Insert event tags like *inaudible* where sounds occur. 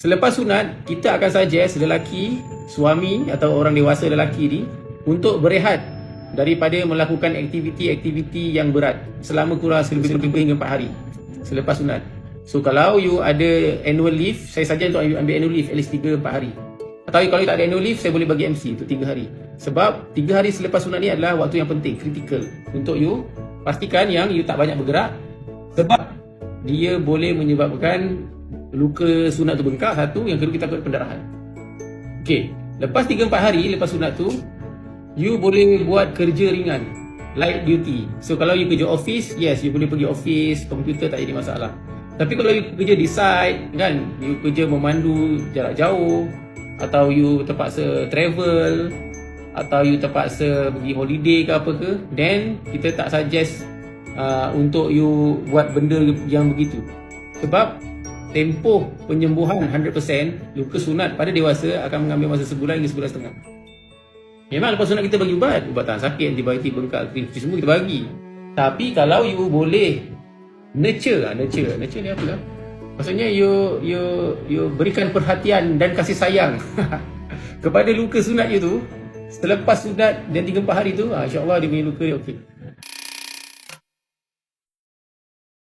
Selepas sunat, kita akan suggest lelaki, suami atau orang dewasa lelaki ni untuk berehat daripada melakukan aktiviti-aktiviti yang berat selama kurang lebih hingga 4 hari selepas sunat. So kalau you ada annual leave, saya saja untuk ambil annual leave at least 3 4 hari. Atau kalau tak ada annual leave, saya boleh bagi MC untuk 3 hari. Sebab 3 hari selepas sunat ni adalah waktu yang penting, critical untuk you pastikan yang you tak banyak bergerak sebab dia boleh menyebabkan luka sunat tu bengkak satu, yang kedua kita takut pendarahan. Okey, lepas 3 4 hari lepas sunat tu, you boleh buat kerja ringan, light duty. So kalau you kerja office, yes, you boleh pergi office, komputer tak jadi masalah. Tapi kalau you kerja di site, kan, you kerja memandu jarak jauh atau you terpaksa travel atau you terpaksa pergi holiday ke apa ke, then kita tak suggest uh, untuk you buat benda yang begitu. Sebab tempoh penyembuhan 100% luka sunat pada dewasa akan mengambil masa sebulan hingga sebulan setengah. Memang lepas sunat kita bagi ubat, ubat tahan sakit, antibiotik, bengkak, krim, semua kita bagi. Tapi kalau you boleh nurture, lah, nurture, nurture ni apa lah? Maksudnya you you you berikan perhatian dan kasih sayang *laughs* kepada luka sunat you tu selepas sunat dan 3 4 hari tu, ah, insya-Allah dia punya luka dia okey.